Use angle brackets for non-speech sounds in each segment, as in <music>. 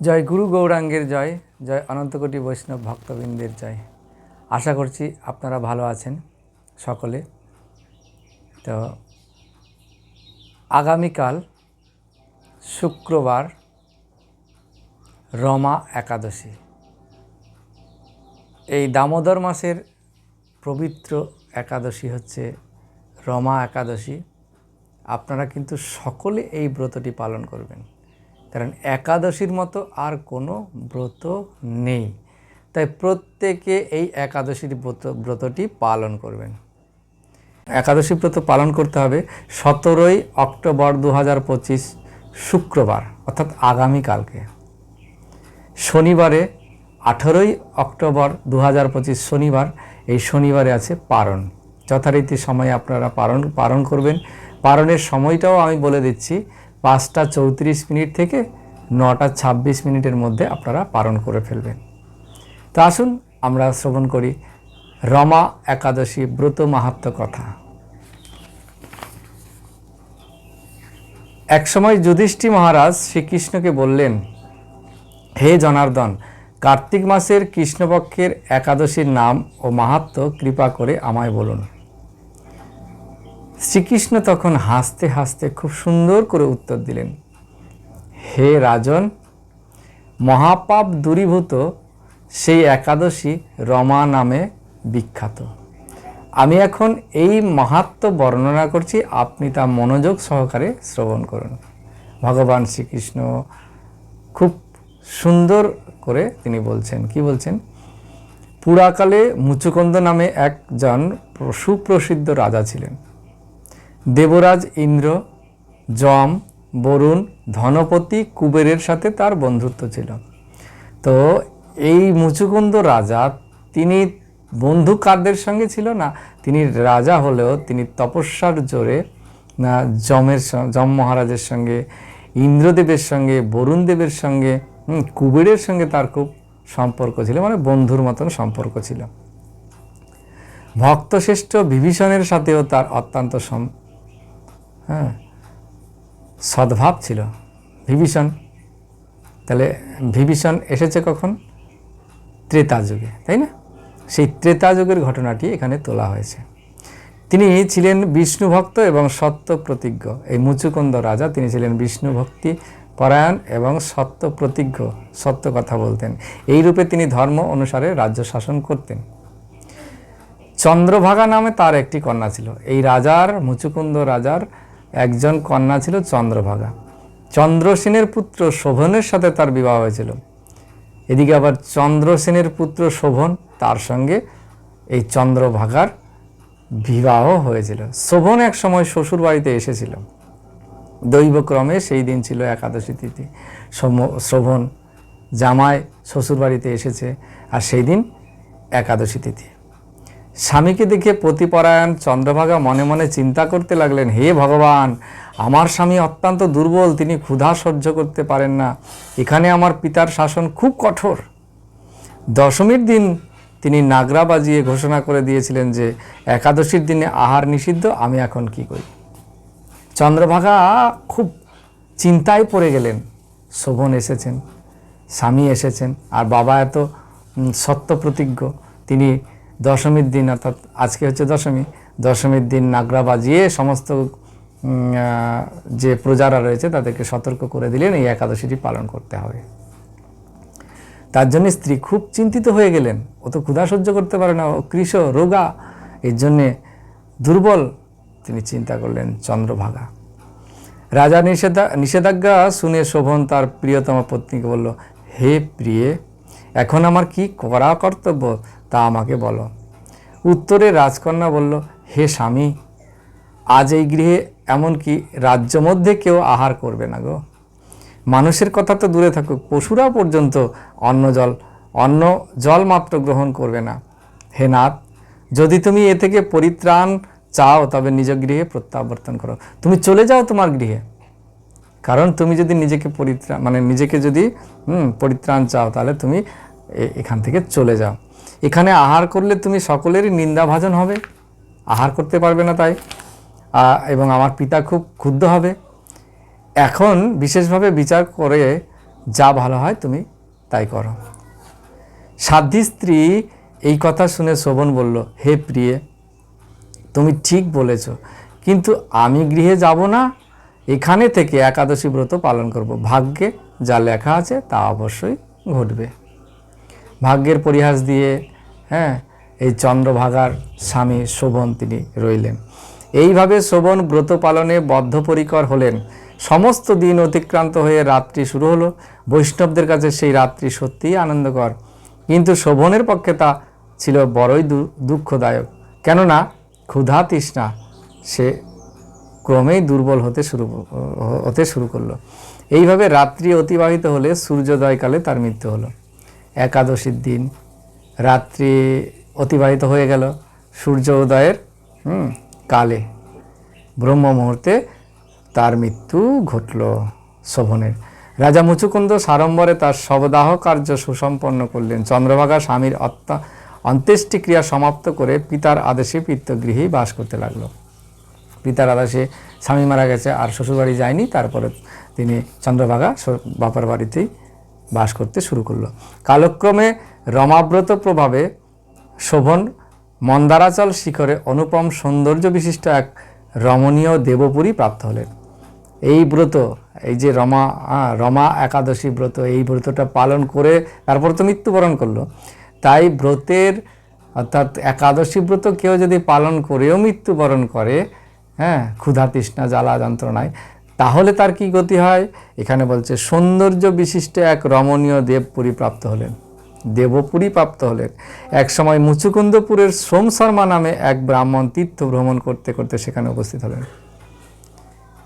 জয় গুরু গৌরাঙ্গের জয় জয় অনন্তকোটি বৈষ্ণব ভক্তবৃন্দের জয়। আশা করছি আপনারা ভালো আছেন সকলে। তো আগামীকাল শুক্রবার রমা একাদশী। এই দামোদর মাসের পবিত্র একাদশী হচ্ছে রমা একাদশী। আপনারা কিন্তু সকলে এই ব্রতটি পালন করবেন। কারণ একাদশীর মতো আর কোনো ব্রত নেই। তাই প্রত্যেকে এই একাদশীর ব্রত, ব্রতটি পালন করবেন। একাদশী ব্রত পালন করতে হবে সতেরোই অক্টোবর দু হাজার পঁচিশ শুক্রবার, অর্থাৎ আগামীকালকে। শনিবারে আঠেরোই অক্টোবর দু হাজার পঁচিশ শনিবার, এই শনিবারে আছে পারণ। যথারীতি সময়ে আপনারা পারণ পালন করবেন। পারণের সময়টাও আমি বলে দিচ্ছি। পাঁচটা চৌত্রিশ মিনিট থেকে নটা ছাব্বিশ মিনিটের মধ্যে আপনারা পালন করে ফেলবেন। তো আসুন আমরা শ্রবণ করি রমা একাদশী ব্রত মাহাত্ম কথা। একসময় যুধিষ্ঠি মহারাজ শ্রীকৃষ্ণকে বললেন, হে জনার্দন, কার্তিক মাসের কৃষ্ণপক্ষের একাদশীর নাম ও মাহাত্ম কৃপা করে আমায় বলুন। শ্রীকৃষ্ণ তখন হাসতে হাসতে খুব সুন্দর করে উত্তর দিলেন, হে রাজন, মহাপাপ দূরীভূত সেই একাদশী রমা নামে বিখ্যাত। আমি এখন এই মাহাত্ম বর্ণনা করছি, আপনি তা মনোযোগ সহকারে শ্রবণ করুন। ভগবান শ্রীকৃষ্ণ খুব সুন্দর করে তিনি বলছেন, কি বলছেন? পুরাকালে মুচুকন্দ নামে একজন সুপ্রসিদ্ধ রাজা ছিলেন। দেবরাজ ইন্দ্র, যম, বরুণ, ধনপতি, কুবেরের সাথে তার বন্ধুত্ব ছিল। তো এই মুচুকুন্দ রাজা তিনি বন্ধু কারদের সঙ্গে ছিল না, তিনি রাজা হলেও তিনি তপস্যার জোরে, না, যমের যম মহারাজের সঙ্গে, ইন্দ্রদেবের সঙ্গে বরুণ দেবের সঙ্গে কুবেরের সঙ্গে তার খুব সম্পর্ক ছিল মানে বন্ধুর মতন সম্পর্ক ছিল। ভক্তশ্রেষ্ঠ বিভীষণের সাথেও তার অত্যন্ত হ্যাঁ সদ্ভাব ছিল। বিভীষণ, তাহলে বিভীষণ এসেছে কখন? ত্রেতা যুগে, তাই না? সেই ত্রেতা যুগের ঘটনাটি এখানে তোলা হয়েছে। তিনি ছিলেন বিষ্ণু ভক্ত এবং সত্য প্রতিজ্ঞ এই মুচুকুন্দ রাজা, তিনি ছিলেন বিষ্ণু ভক্তি পরায়ণ এবং সত্য প্রতিজ্ঞ সত্য কথা বলতেন। এই রূপে তিনি ধর্ম অনুসারে রাজ্য শাসন করতেন। চন্দ্রভাগা নামে তার একটি কন্যা ছিল। এই রাজার, মুচুকুন্দ রাজার একজন কন্যা ছিল চন্দ্রভাগা। চন্দ্রসেনের পুত্র শোভনের সাথে তার বিবাহ হয়েছিল। এদিকে আবার চন্দ্রসেনের পুত্র শোভন তার সঙ্গে এই চন্দ্রভাগার বিবাহ হয়েছিল। শোভন এক সময় শ্বশুর বাড়িতে এসেছিল। দৈবক্রমে সেই দিন ছিল একাদশী তিথি। শোভন জামাই শ্বশুর বাড়িতে এসেছে আর সেই দিন একাদশী তিথি। স্বামীকে দেখে প্রতিপরায়ণ চন্দ্রভাগা মনে মনে চিন্তা করতে লাগলেন, হে ভগবান, আমার স্বামী অত্যন্ত দুর্বল, তিনি ক্ষুধা সহ্য করতে পারেন না। এখানে আমার পিতার শাসন খুব কঠোর। দশমীর দিন তিনি নাগরা বাজিয়ে ঘোষণা করে দিয়েছিলেন যে, একাদশীর দিনে আহার নিষিদ্ধ, আমি এখন কি করি? চন্দ্রভাগা খুব চিন্তায় পড়ে গেলেন। শোভন এসেছেন, স্বামী এসেছেন, আর বাবা এত সত্য প্রতিজ্ঞ তিনি দশমীর দিন অর্থাৎ আজকে হচ্ছে দশমী, দশমীর দিন নাগরা বাজিয়ে সমস্ত যে প্রজারা রয়েছে তাদেরকে সতর্ক করে দিলেন, এই একাদশীটি পালন করতে হবে। তার জন্য স্ত্রী খুব চিন্তিত হয়ে গেলেন। ও তো ক্ষুধা সহ্য করতে পারে না, ও কৃষ, রোগা। এর জন্যে দুর্বল, তিনি চিন্তা করলেন, চন্দ্রভাগা। রাজা নিষেধা, নিষেধাজ্ঞা শুনে শোভন তার প্রিয়তম পত্নীকে বলল, হে প্রিয়ে, এখন আমার কি করা কর্তব্য? তা আমাকে বলো। উত্তরে রাজকন্যা বলল, হে স্বামী, আজ এই গৃহে এমনকি রাজ্য মধ্যে কেউ আহার করবে না গো? মানুষের কথা তো দূরে থাকুক, পশুরা পর্যন্ত অন্ন জল অন্ন জল মাত্র গ্রহণ করবে না। হে নাথ, যদি তুমি এ থেকে পরিত্রাণ চাও, তবে নিজ গৃহে প্রত্যাবর্তন করো। তুমি চলে যাও তোমার গৃহে। কারণ তুমি যদি নিজেকে পরিত্রাণ মানে নিজেকে যদি পরিত্রাণ চাও, তাহলে তুমি এখান থেকে চলে যাও। এখানে আহার করলে তুমি সকলেরই নিন্দাভাজন হবে। আহার করতে পারবে না তাই। এবং আমার পিতা খুব ক্ষুব্ধ হবে। এখন বিশেষভাবে বিচার করে যা ভালো হয় তুমি তাই করো। সাধ্যী স্ত্রী এই কথা শুনে শোভন বলল, হে প্রিয়ে, তুমি ঠিক বলেছ, কিন্তু আমি গৃহে যাব না। এখানে থেকে একাদশী ব্রত পালন করব। ভাগ্যে যা লেখা আছে তা অবশ্যই ঘটবে। ভাগ্যের পরিহাস দিয়ে হ্যাঁ এই চন্দ্রভাগার স্বামী শোভন তিনি রইলেন। এইভাবে শোভন ব্রত পালনে বদ্ধপরিকর হলেন। সমস্ত দিন অতিক্রান্ত হয়ে রাত্রি শুরু হলো। বৈষ্ণবদের কাছে সেই রাত্রি সত্যিই আনন্দকর। কিন্তু শোভনের পক্ষে তা ছিল বড়ই দুঃখদায়ক। কেননা, ক্ষুধা তৃষ্ণা, সে ক্রমেই দুর্বল হতে শুরু হতে শুরু করল। এইভাবে রাত্রি অতিবাহিত হলে সূর্যোদয়কালে তার মৃত্যু হলো। একাদশীর দিন রাত্রি অতিবাহিত হয়ে গেল সূর্য উদয়ের কালে। ব্রহ্ম মুহূর্তে তার মৃত্যু ঘটল শোভনের। রাজা মুচুকুন্দ সাড়ম্বরে তার শবদাহ কার্য সুসম্পন্ন করলেন। চন্দ্রভাগা স্বামীর অত্যা অন্ত্যেষ্টিক্রিয়া সমাপ্ত করে পিতার আদেশে পিত্তগৃহেই বাস করতে লাগল। পিতার আদেশে স্বামী মারা গেছে, আর শ্বশুরবাড়ি যায়নি। তারপরে তিনি চন্দ্রভাগা বাপার বাড়িতেই বাস করতে শুরু করল। কালক্রমে রমাব্রত প্রভাবে শোভন মন্দারাচল শিখরে অনুপম সৌন্দর্য বিশিষ্ট এক রমণীয় দেবপুরী প্রাপ্ত হলেন। এই ব্রত, এই যে রমা রমা একাদশী ব্রত, এই ব্রতটা পালন করে তারপর তো মৃত্যুবরণ করল। তাই ব্রতের, অর্থাৎ একাদশী ব্রত কেউ যদি পালন করেও মৃত্যুবরণ করে হ্যাঁ ক্ষুধা তৃষ্ণা জ্বালা যন্ত্রণায় তাহলে তার কি গতি হয়? এখানে বলছে, সৌন্দর্য বিশিষ্ট এক রমণীয় দেবপুরী প্রাপ্ত হলেন। দেবপুরী প্রাপ্ত হলেন। এক সময় মুচুকুন্দপুরের সোম শর্মা নামে এক ব্রাহ্মণ তীর্থ ভ্রমণ করতে করতে সেখানে উপস্থিত হলেন।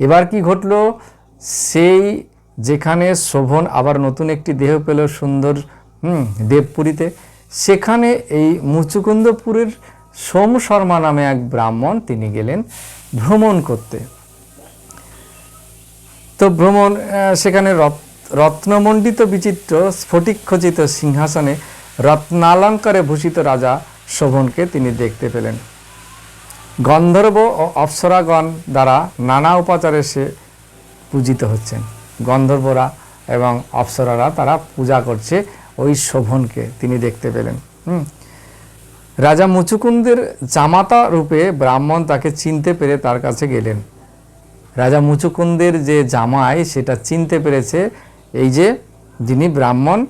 এবার কি ঘটলো? সেই যেখানে শোভন আবার নতুন একটি দেহ পেল সুন্দর, হুম, দেবপুরীতে, সেখানে এই মুচুকুন্দপুরের সোম শর্মা নামে এক ব্রাহ্মণ তিনি গেলেন ভ্রমণ করতে। তো ভ্রমণ সেখানে রত- রত্নমণ্ডিত বিচিত্র স্ফটিকখচিত সিংহাসনে রত্নালঙ্কারে ভূষিত রাজা শোভনকে তিনি দেখতে পেলেন। গন্ধর্ব ও অপ্সরাগণ দ্বারা নানা উপাচারে সে পূজিত হচ্ছেন। গন্ধর্বরা এবং অপ্সরারা তারা পূজা করছে ওই শোভনকে তিনি দেখতে পেলেন। হুম। রাজা মুচুকুন্দের জামাতা রূপে ব্রাহ্মণ তাকে চিনতে পেরে তার কাছে গেলেন। রাজা মুচুকুন্দের যে জামাই, সেটা চিনতে পেরেছে এই যে যিনি ব্রাহ্মণ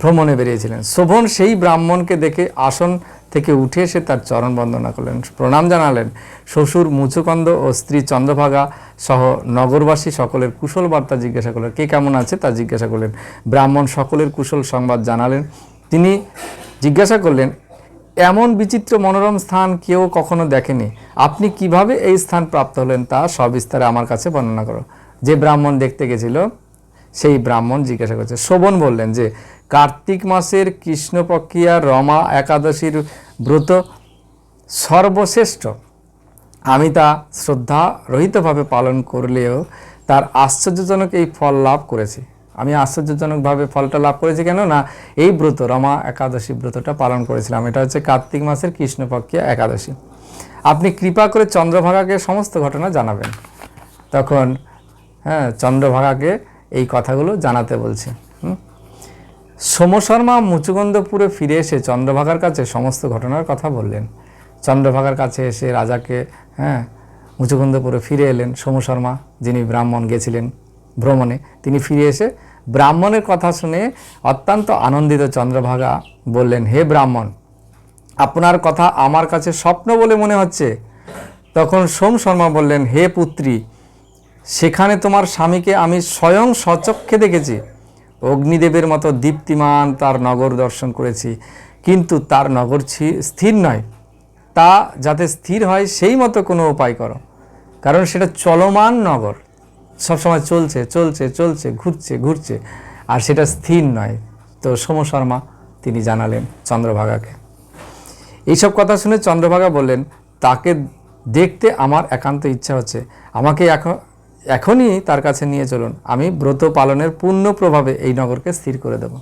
ভ্রমণে বেরিয়েছিলেন। শোভন সেই ব্রাহ্মণকে দেখে আসন থেকে উঠে এসে তার চরণ বন্দনা করলেন। প্রণাম জানালেন। শ্বশুর মুচুকন্দ ও স্ত্রী চন্দ্রভাগা সহ নগরবাসী সকলের কুশল বার্তা জিজ্ঞাসা করলেন, কে কেমন আছে? তা জিজ্ঞাসা করলেন। ব্রাহ্মণ সকলের কুশল সংবাদ জানালেন। তিনি জিজ্ঞাসা করলেন এমন বিচিত্র মনোরম স্থান কেউ কখনো দেখেনি। আপনি কীভাবে এই স্থান প্রাপ্ত হলেন তা সবিস্তারে আমার কাছে বর্ণনা করো। যে ব্রাহ্মণ দেখতে গেছিল, সেই ব্রাহ্মণ জিজ্ঞাসা করছে, শোভন বললেন যে, কার্তিক মাসের কৃষ্ণপক্ষিয়া রমা একাদশীর ব্রত সর্বশ্রেষ্ঠ। আমি তা শ্রদ্ধা রহিতভাবে পালন করলেও তার আশ্চর্যজনক এই ফল লাভ করেছি। আমি আশ্চর্যজনকভাবে ফলটা লাভ করেছি কেন না, এই ব্রত, রমা একাদশী ব্রতটা পালন করেছিলাম। এটা হচ্ছে কার্তিক মাসের কৃষ্ণপক্ষিয়া একাদশী। আপনি কৃপা করে চন্দ্রভাগাকে সমস্ত ঘটনা জানাবেন। তখন হ্যাঁ চন্দ্রভাগাকে এই কথাগুলো জানাতে বলছে? সোমশর্মা মুচুকুন্দপুরে ফিরে এসে চন্দ্রভাগার কাছে সমস্ত ঘটনার কথা বললেন। চন্দ্রভাগার কাছে এসে রাজাকে হ্যাঁ মুচুকুন্দপুরে ফিরে এলেন সোমশর্মা, যিনি ব্রাহ্মণ গেছিলেন ভ্রমণে। তিনি ফিরে এসে ব্রাহ্মণের কথা শুনে অত্যন্ত আনন্দিত চন্দ্রভাগা বললেন, হে ব্রাহ্মণ, আপনার কথা আমার কাছে স্বপ্ন বলে মনে হচ্ছে। তখন সোম শর্মা বললেন, হে পুত্রী, সেখানে তোমার স্বামীকে আমি স্বয়ং সচক্ষে দেখেছি। অগ্নিদেবের মতো দীপ্তিমান তার নগর দর্শন করেছি, কিন্তু তার নগর স্থির নয়। তা যাতে স্থির হয়, সেই মতো কোনো উপায় করো। কারণ সেটা চলমান নগর। সবসময় চলছে চলছে চলছে, ঘুরছে ঘুরছে। আর সেটা স্থির নয়। তো সোম শর্মা তিনি জানালেন চন্দ্রভাগাকে। এইসব কথা শুনে চন্দ্রভাগা বললেন, তাকে দেখতে আমার একান্ত ইচ্ছা হচ্ছে। আমাকে এখন এখনই তার কাছে নিয়ে চলুন। আমি ব্রত পালনের পূর্ণ প্রভাবে এই নগরকে স্থির করে দেব।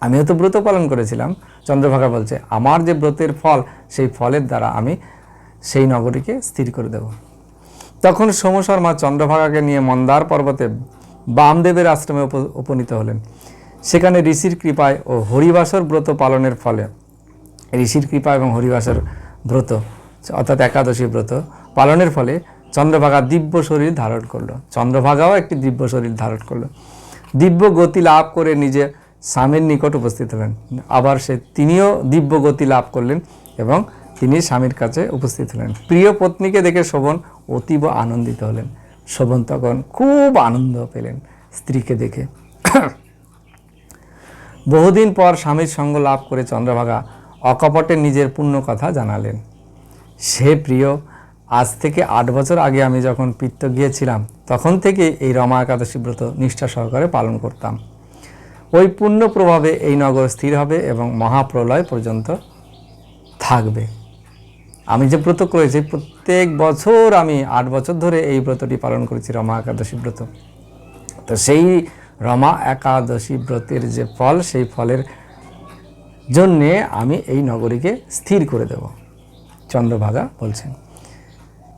আমিও তো ব্রত পালন করেছিলাম। চন্দ্রভাগা বলছে, আমার যে ব্রতের ফল, সেই ফলের দ্বারা আমি সেই নগরীকে স্থির করে দেব। তখন সোম শর্মা চন্দ্রভাগাকে নিয়ে মন্দার পর্বতে বামদেবের আশ্রমে উপ- উপনীত হলেন। সেখানে ঋষির কৃপায় ও হরিবাসর ব্রত পালনের ফলে, ঋষির কৃপা এবং হরিবাসর ব্রত, অর্থাৎ একাদশী ব্রত পালনের ফলে চন্দ্রভাগা দিব্য শরীর ধারণ করল। চন্দ্রভাগাও একটি দিব্য শরীর ধারণ করল। দিব্য গতি লাভ করে নিজে স্বামীর নিকট উপস্থিত হলেন। আবার সে তিনিও দিব্য গতি লাভ করলেন এবং তিনি স্বামীর কাছে উপস্থিত হলেন। প্রিয় পত্নীকে দেখে শোভন অতীব আনন্দিত হলেন। শোভন তখন খুব আনন্দ পেলেন স্ত্রীকে দেখে। বহুদিন পর স্বামীর সঙ্গ লাভ করে চন্দ্রভাগা অকপটে নিজের পূর্ণ কথা জানালেন। সে প্রিয়, আজ থেকে আট বছর আগে আমি যখন পিত্ত গিয়েছিলাম, তখন থেকে এই রমা একাদশী ব্রত নিষ্ঠা সহকারে পালন করতাম। ওই পুণ্য প্রভাবে এই নগর স্থির হবে এবং মহাপ্রলয় পর্যন্ত থাকবে। আমি যে ব্রত করেছি, প্রত্যেক বছর আমি আট বছর ধরে এই ব্রতটি পালন করেছি, রমা একাদশী ব্রত। তো সেই রমা একাদশী ব্রতের যে ফল, সেই ফলের জন্যে আমি এই নগরীকে স্থির করে দেব, চন্দ্রভাগা বলছেন।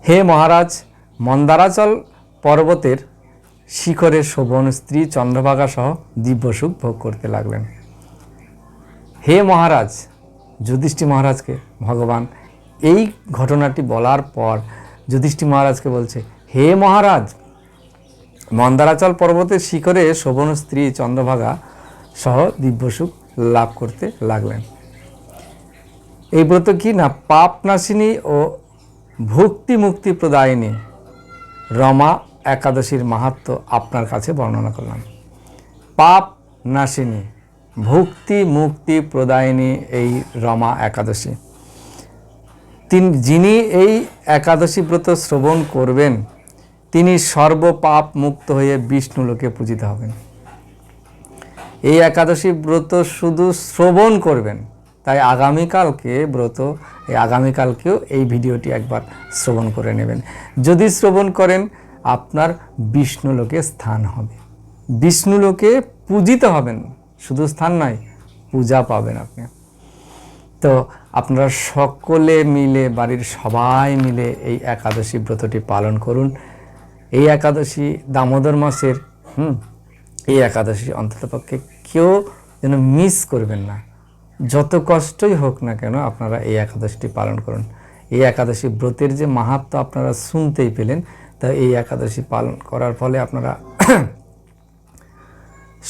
হে মহারাজ, মন্দারাচল পর্বতের শিখরে শোভন স্ত্রী চন্দ্রভাগা সহ দিব্যসুখ ভোগ করতে লাগলেন। হে মহারাজ যুধিষ্ঠি মহারাজকে, ভগবান এই ঘটনাটি বলার পর যুধিষ্ঠি মহারাজকে বলছে, হে মহারাজ, মন্দারাচল পর্বতের শিখরে শোভন স্ত্রী চন্দ্রভাগা সহ দিব্যসুখ লাভ করতে লাগলেন। এই ব্রত কি না পাপ নাশিনী ও ভক্তি মুক্তি প্রদায়িনী? রমা একাদশীর মাহাত্ম আপনার কাছে বর্ণনা করলাম। পাপ নাশিনী, ভক্তি মুক্তি প্রদায়িনী এই রমা একাদশী। তিনি যিনি এই একাদশী ব্রত শ্রবণ করবেন, তিনি সর্বপাপ মুক্ত হয়ে বিষ্ণু লোকে পূজিত হবেন। এই একাদশী ব্রত শুধু শ্রবণ করবেন, তাই আগামীকালকে ব্রত, এই আগামীকালকেও এই ভিডিওটি একবার শ্রবণ করে নেবেন। যদি শ্রবণ করেন, আপনার বিষ্ণু লোকে স্থান হবে। বিষ্ণু লোকে পূজিত হবেন, শুধু স্থান নয়, পূজা পাবেন আপনি। তো আপনারা সকলে মিলে, বাড়ির সবাই মিলে এই একাদশী ব্রতটি পালন করুন। এই একাদশী দামোদর মাসের, হুম, এই একাদশী অন্ততপক্ষে কেউ যেন মিস করবেন না। যত কষ্টই হোক না কেন আপনারা এই একাদশীটি পালন করুন। এই একাদশী ব্রতের যে মাহাত্ম আপনারা শুনতেই পেলেন, তা এই একাদশী পালন করার ফলে আপনারা <clears throat>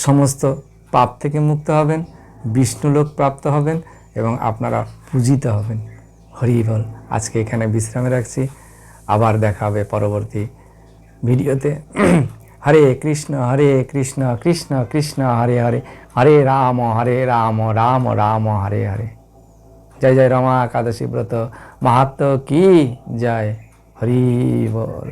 সমস্ত পাপ থেকে মুক্ত হবেন, বিষ্ণুলোক প্রাপ্ত হবেন এবং আপনারা পূজিত হবেন। হরি বল, আজকে এখানে বিশ্রামে রাখছি। আবার দেখা হবে পরবর্তী ভিডিওতে। <clears throat> হরে কৃষ্ণ হরে কৃষ্ণ কৃষ্ণ কৃষ্ণ, হরে হরে। হরে রাম হরে রাম রাম রাম, হরে হরে। জয় জয়, রমা, একাদশী ব্রত। মাহাত্ম কি? জয়, হরি বল।